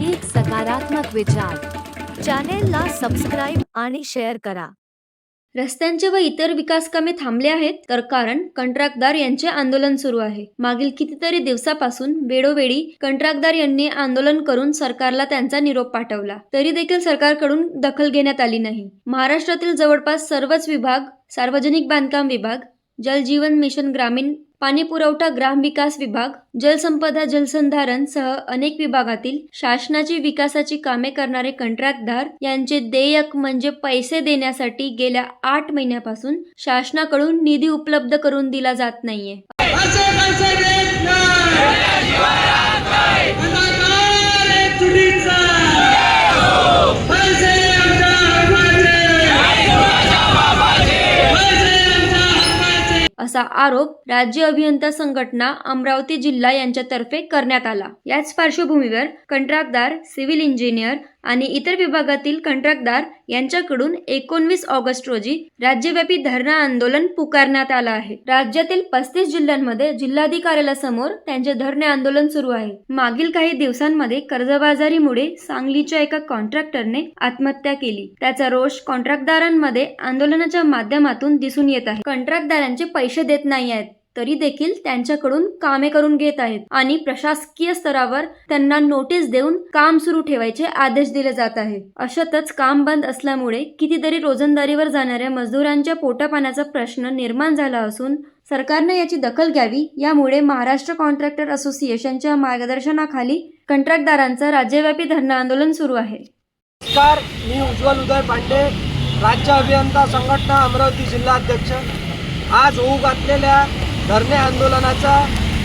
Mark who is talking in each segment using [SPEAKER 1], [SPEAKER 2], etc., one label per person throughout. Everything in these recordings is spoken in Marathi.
[SPEAKER 1] एक सकारात्मक विचार. चॅनेलला सबस्क्राईब आणि शेअर करा.
[SPEAKER 2] रस्त्यांचे व इतर विकास कामे थांबले आहेत तर कारण कंत्राटदार यांचे आंदोलन सुरू आहे. मागील कितीतरी दिवसापासून वेळोवेळी कंत्राटदार यांनी आंदोलन करून सरकारला त्यांचा निरोप पाठवला. तरी देखील सरकारकडून दखल घेण्यात आली नाही. महाराष्ट्रातील जवळपास सर्वच विभाग सार्वजनिक बांधकाम विभाग जलजीवन मिशन ग्रामीण पाणी पुरवठा ग्रामविकास विभाग जलसंपदा जलसंधारण सह अनेक विभागातील शासनाची विकासाची कामे करणारे कंत्राटदार यांचे देयक म्हणजे पैसे देण्यासाठी गेल्या आठ महिन्यापासून शासनाकडून निधी उपलब्ध करून दिला जात नाहीये. असा आरोप राज्य अभियंता संघटना अमरावती जिल्हा यांच्यातर्फे करण्यात आला. याच पार्श्वभूमीवर कंत्राटदार सिव्हिल इंजिनियर आणि इतर विभागातील कंत्राटदार यांच्याकडून एकोणवीस ऑगस्ट रोजी राज्यव्यापी धरणा आंदोलन पुकारण्यात आलं आहे. राज्यातील पस्तीस जिल्ह्यांमध्ये जिल्हाधिकाऱ्यासमोर त्यांचे धरणे आंदोलन सुरू आहे. मागील काही दिवसांमध्ये कर्जबाजारीमुळे सांगलीच्या एका कॉन्ट्रॅक्टरने आत्महत्या केली. त्याचा रोष कॉन्ट्रॅक्टदारांमध्ये आंदोलनाच्या माध्यमातून दिसून येत आहे. कंत्राटदारांचे पैसे देत नाही आहेत. तरी देखील त्यांच्याकडून कामे करून घेत आहेत आणि प्रशासकीय स्तरावर त्यांना नोटीस देऊन काम सुरू ठेवायचे आदेश दिले जात आहे अशातच काम बंद असल्यामुळे कितीतरी रोजंदारीवर जाणाऱ्या मजदुरांच्या पोटापाण्याचा प्रश्न निर्माण झाला असून सरकारने याची दखल घ्यावी यामुळे महाराष्ट्र कॉन्ट्रॅक्टर असोसिएशनच्या मार्गदर्शनाखाली कंत्राटदारांचं राज्यव्यापी धरणं आंदोलन सुरू आहे.
[SPEAKER 3] नमस्कार मी उज्ज्वल उदय पांडे राज्य अभियंता संघटना अमरावती जिल्हा अध्यक्ष आज होऊ घातलेल्या धरणे आंदोलनाचा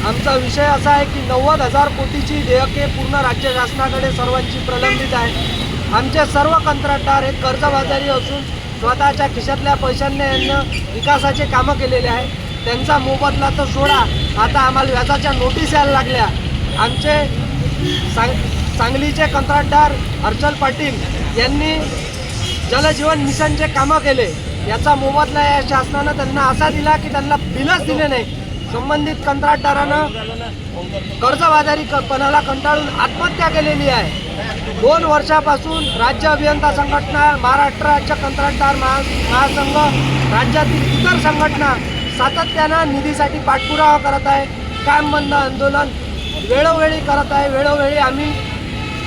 [SPEAKER 3] आमचा विषय असा आहे की नव्वद हजार कोटीची देयके पूर्ण राज्य शासनाकडे सर्वांची प्रलंबित आहे. आमचे सर्व कंत्राटदार हे कर्जबाजारी असून स्वतःच्या खिशातल्या पैशांनी यांना विकासाचे कामं केलेले आहे. त्यांचा मोबदला तर सोडा आता आम्हाला व्याजाच्या नोटीस यायला लागल्या. आमचे सांग सांगलीचे कंत्राटदार हर्षल पाटील यांनी जलजीवन मिशनचे कामं केले. याचा मोबदला या शासनानं त्यांना असा दिला की त्यांना बिलच दिले नाही. संबंधित कंत्राटदारानं कर्जबाजारी क- पणाला कंटाळून आत्महत्या केलेली आहे. दोन वर्षापासून राज्य अभियंता संघटना महाराष्ट्र राज्य कंत्राटदार महा महासंघ राज्यातील इतर संघटना सातत्यानं निधीसाठी पाठपुरावा करत आहे काम बंद आंदोलन वेळोवेळी करत आहे वेळोवेळी आम्ही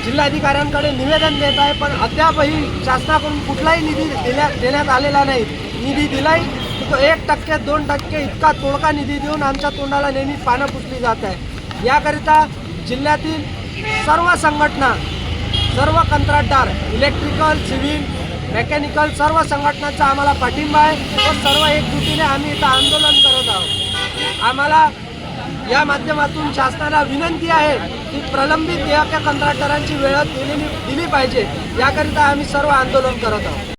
[SPEAKER 3] जिल्हाधिकाऱ्यांकडे निवेदन देत आहे पण अद्यापही शासनाकडून कुठलाही निधी दिल्या देण्यात आलेला नाही. निधी दिलाही तो एक टक्के दोन टक्के इतका तोडका निधी देऊन आमच्या तोंडाला नेहमी पानं पुसली जात आहे. याकरिता जिल्ह्यातील सर्व संघटना सर्व कंत्राटदार इलेक्ट्रिकल सिव्हिल मेकॅनिकल सर्व संघटनांचा आम्हाला पाठिंबा आहे. व सर्व एकजुटीने आम्ही इथं आंदोलन करत आहोत. आम्हाला या माध्यमातून शासनाला विनंती आहे की प्रलंबित देयके कंत्राटदारांची वेळ दिलेली दिली पाहिजे. याकरिता आम्ही सर्व आंदोलन करत आहोत.